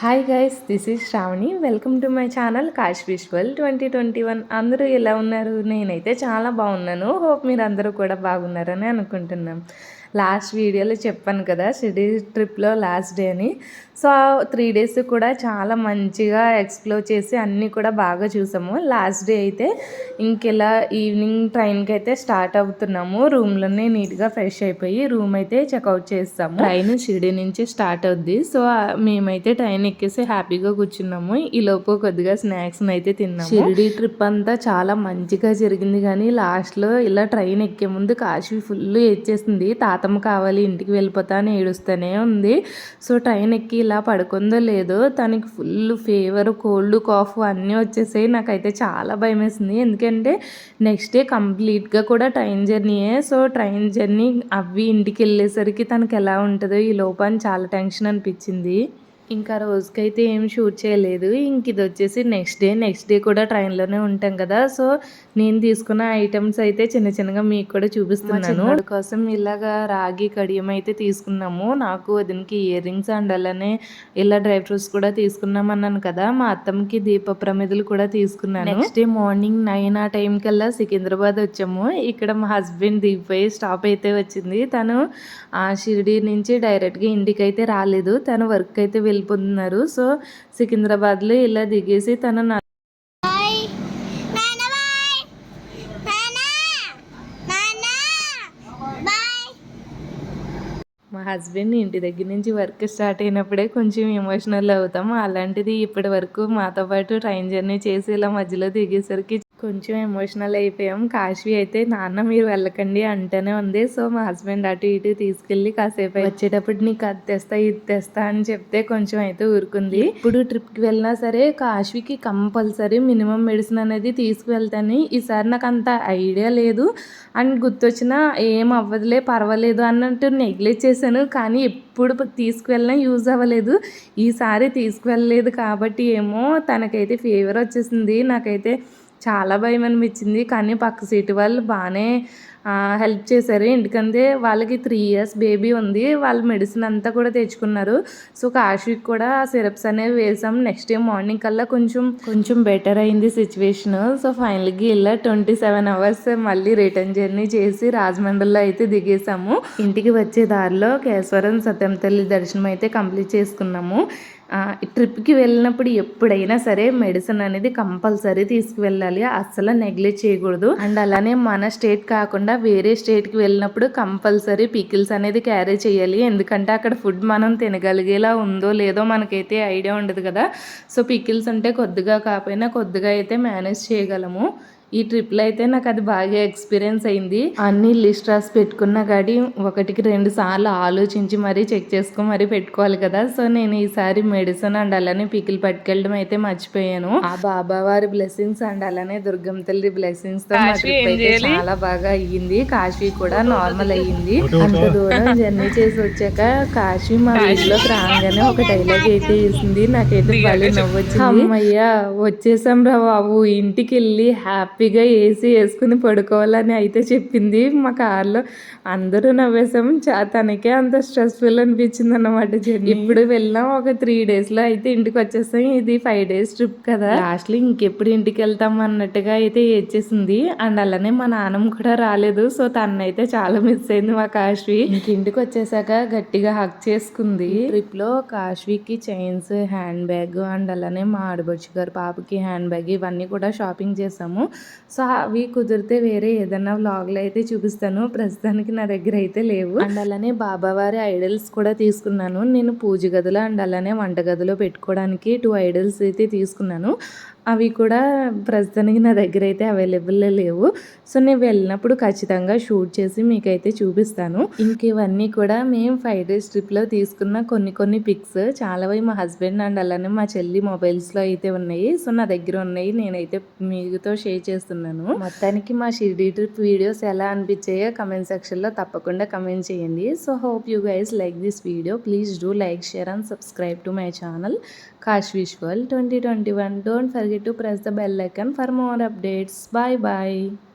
Hi guys this is Shravani welcome to my channel Kash visual twenty twenty one అందరూ ఎలా ఉన్నారు? నేనైతే చాలా బాగున్నాను. హోప్ మీరు అందరూ కూడా బాగున్నారని అనుకుంటున్నాం. లాస్ట్ వీడియోలో చెప్పాను కదా షిరిడీ ట్రిప్లో లాస్ట్ డే అని. సో త్రీ డేస్ కూడా చాలా మంచిగా ఎక్స్ప్లోర్ చేసి అన్నీ కూడా బాగా చూసాము. లాస్ట్ డే అయితే ఇంకెలా ఈవినింగ్ ట్రైన్కి అయితే స్టార్ట్ అవుతున్నాము. రూమ్లోనే నీట్గా ఫ్రెష్ అయిపోయి రూమ్ అయితే చెక్అవుట్ చేస్తాము. ట్రైన్ షిరిడి నుంచి స్టార్ట్ అవుద్ది. సో మేమైతే ట్రైన్ ఎక్కేసి హ్యాపీగా కూర్చున్నాము. ఈ లోపు కొద్దిగా స్నాక్స్ని అయితే తిన్నాము. షిరిడి ట్రిప్ అంతా చాలా మంచిగా జరిగింది. కానీ లాస్ట్లో ఇలా ట్రైన్ ఎక్కే ముందు కాశీ ఫుల్ ఏడ్చేసింది. తాతమ్మ కావాలి ఇంటికి వెళ్ళిపోతా అని ఏడుస్తూనే ఉంది. సో ట్రైన్ ఎక్కి ఇలా పడుకుందో లేదో తనకి ఫుల్ ఫీవర్ కోల్డ్ కాఫ్ అన్నీ వచ్చేసాయి. నాకైతే చాలా భయం వేసింది ఎందుకంటే నెక్స్ట్ డే కంప్లీట్గా కూడా ట్రైన్ జర్నీయే. సో ట్రైన్ జర్నీ అవి ఇంటికి వెళ్ళేసరికి తనకి ఎలా ఉంటుందో ఈ లోపాన్ని చాలా టెన్షన్ అనిపించింది. ఇంకా రోజుకైతే ఏం షూట్ చేయలేదు. ఇంక ఇది వచ్చేసి నెక్స్ట్ డే. నెక్స్ట్ డే కూడా ట్రైన్లోనే ఉంటాం కదా. సో నేను తీసుకున్న ఐటమ్స్ అయితే చిన్న చిన్నగా మీకు కూడా చూపిస్తున్నాను. కోసం ఇలాగా రాగి కడియం అయితే తీసుకున్నాము. నాకు వదినకి ఇయర్ రింగ్స్ అండ్ అలానే ఇలా డ్రై ఫ్రూట్స్ కూడా తీసుకున్నాం అన్నాను కదా. మా అత్తమ్మకి దీప ప్రమిదలు కూడా తీసుకున్నాను. నెక్స్ట్ డే మార్నింగ్ నైన్ ఆ టైం కల్లా సికింద్రాబాద్ వచ్చాము. ఇక్కడ మా హస్బెండ్ దీపై స్టాప్ అయితే వచ్చింది. తను ఆ షిరిడి నుంచి డైరెక్ట్గా ఇంటికి అయితే రాలేదు. తను వర్క్ అయితే వెళ్ళిపోతున్నారు. సో సికింద్రాబాద్లో ఇలా దిగేసి తన మా హస్బెండ్ ఇంటి దగ్గర నుంచి వర్క్ స్టార్ట్ అయినప్పుడే కొంచెం ఎమోషనల్ అవుతాం. అలాంటిది ఇప్పటి వరకు మాతో పాటు ట్రైన్ జర్నీ చేసి ఇలా మధ్యలో దిగేసరికి కొంచెం ఎమోషనల్ అయిపోయాం. కాశీ అయితే నాన్న మీరు వెళ్ళకండి అంటేనే ఉంది. సో మా హస్బెండ్ అటు ఇటు తీసుకెళ్ళి కాసేపు వచ్చేటప్పుడు నీకు అది తెస్తా ఇది తెస్తా అని చెప్తే కొంచెం అయితే ఊరుకుంది. ఇప్పుడు ట్రిప్కి వెళ్ళినా సరే కాశీకి కంపల్సరీ మినిమం మెడిసిన్ అనేది తీసుకువెళ్తాను. ఈసారి నాకు అంత ఐడియా లేదు. అండ్ గుర్తొచ్చినా ఏం అవ్వదులే పర్వాలేదు అన్నట్టు నెగ్లెక్ట్ చేశాను. కానీ ఎప్పుడు తీసుకువెళ్ళినా యూజ్ అవ్వలేదు. ఈసారి తీసుకువెళ్ళలేదు కాబట్టి ఏమో తనకైతే ఫీవర్ వచ్చేసింది. నాకైతే చాలా భయం అనిపించింది కానీ పక్క సీటు వాళ్ళు బాగానే హెల్ప్ చేశారు. ఎందుకంటే వాళ్ళకి త్రీ ఇయర్స్ బేబీ ఉంది. వాళ్ళ మెడిసిన్ అంతా కూడా తెచ్చుకున్నారు. సో కాశీకి కూడా సిరప్స్ అనేవి వేసాం. నెక్స్ట్ డే మార్నింగ్ కల్లా కొంచెం కొంచెం బెటర్ అయింది సిచ్యువేషన్ సో ఫైనల్గా ఇలా ట్వంటీ సెవెన్ అవర్స్ మళ్ళీ రిటర్న్ జర్నీ చేసి రాజమండ్రిలో అయితే దిగేసాము. ఇంటికి వచ్చే దారిలో కేశవరం సత్యం తల్లి దర్శనం అయితే కంప్లీట్ చేసుకున్నాము. ట్రిప్కి వెళ్ళినప్పుడు ఎప్పుడైనా సరే మెడిసిన్ అనేది కంపల్సరీ తీసుకువెళ్ళాలి. అస్సలు నెగ్లెక్ట్ చేయకూడదు. అండ్ అలానే మన స్టేట్ కాకుండా వేరే స్టేట్కి వెళ్ళినప్పుడు కంపల్సరీ పికిల్స్ అనేది క్యారీ చేయాలి. ఎందుకంటే అక్కడ ఫుడ్ మనం తినగలిగేలా ఉందో లేదో మనకైతే ఐడియా ఉండదు కదా. సో పికిల్స్ అంటే కొద్దిగా కాకపోయినా కొద్దిగా అయితే మేనేజ్ చేయగలము. ఈ ట్రిప్లో అయితే నాకు అది బాగా ఎక్స్పీరియన్స్ అయింది. అన్ని లిస్ట్ రాసి పెట్టుకున్న గాడి ఒకటికి రెండు సార్లు ఆలోచించి మరీ చెక్ చేసుకుని మరీ పెట్టుకోవాలి కదా. సో నేను ఈసారి మెడిసిన్ అండ్ అలానే పికిల్ పట్టుకెళ్ళడం అయితే మర్చిపోయాను. ఆ బాబా వారి బ్లెస్సింగ్స్ అండ్ అలానే దుర్గం తల్లి బ్లెస్సింగ్స్తో చాలా బాగా అయ్యింది. కాశీ కూడా నార్మల్ అయ్యింది. అంత దూరం జర్నీ చేసి వచ్చాక కాశీ మా వీధిలోకి రాగానే ఒక డైలాగ్ అయితే వేసింది. నాకైతే భలే నవ్వొచ్చింది. అమ్మయ్యా వచ్చేసాం రా బాబు. ఇంటికి వెళ్ళి హ్యాపీ హ్యాపీగా ఏసీ వేసుకుని పడుకోవాలని అయితే చెప్పింది మా కార్లో. అందరూ నవ్వేసాం చా తనకే అంత స్ట్రెస్ఫుల్ అనిపించింది అన్నమాట జర్నీ. ఇప్పుడు వెళ్ళాం ఒక త్రీ డేస్లో అయితే ఇంటికి వచ్చేస్తాం ఇది ఫైవ్ డేస్ ట్రిప్ కదా. లాస్ట్లో ఇంకెప్పుడు ఇంటికి వెళ్తాం అన్నట్టుగా అయితే ఏడ్చేసింది. అండ్ అలానే మా నాన్నమ్మ కూడా రాలేదు. సో తనైతే చాలా మిస్ అయింది మా కాశ్వి. ఇంటికి వచ్చేసాక గట్టిగా హక్ చేసుకుంది. ట్రిప్లో కాశ్వీకి చైన్స్ హ్యాండ్ బ్యాగ్ అండ్ అలానే మా ఆడబడుచు గారు పాపకి హ్యాండ్ బ్యాగ్ ఇవన్నీ కూడా షాపింగ్ చేసాము. సో అవి కుదిరితే వేరే ఏదైనా వ్లాగ్లు అయితే చూపిస్తాను. ప్రస్తుతానికి నా దగ్గర అయితే లేవు. అండ్ అలానే బాబావారి ఐడల్స్ కూడా తీసుకున్నాను. నేను పూజ గదిలో అండ్ అలానే వంటగదిలో పెట్టుకోవడానికి టూ ఐడల్స్ అయితే తీసుకున్నాను. అవి కూడా ప్రస్తుతానికి నా దగ్గర అయితే అవైలబుల్లో లేవు. సో నేను వెళ్ళినప్పుడు ఖచ్చితంగా షూట్ చేసి మీకైతే చూపిస్తాను. ఇంక ఇవన్నీ కూడా మేము ఫైవ్ డేస్ ట్రిప్లో తీసుకున్న కొన్ని కొన్ని పిక్స్ చాలా మా హస్బెండ్ అండ్ అలానే మా చెల్లి మొబైల్స్లో అయితే ఉన్నాయి. సో నా దగ్గర ఉన్నాయి. నేనైతే మీతో షేర్ చేస్తున్నాను. మొత్తానికి మా షిర్డీ ట్రిప్ వీడియోస్ ఎలా అనిపించాయో కమెంట్ సెక్షన్లో తప్పకుండా కమెంట్ చేయండి. So hope you guys like this video. Please do like share and subscribe to my channel. Kash visual twenty twenty one. Don't forget to press the bell icon for more updates. Bye bye.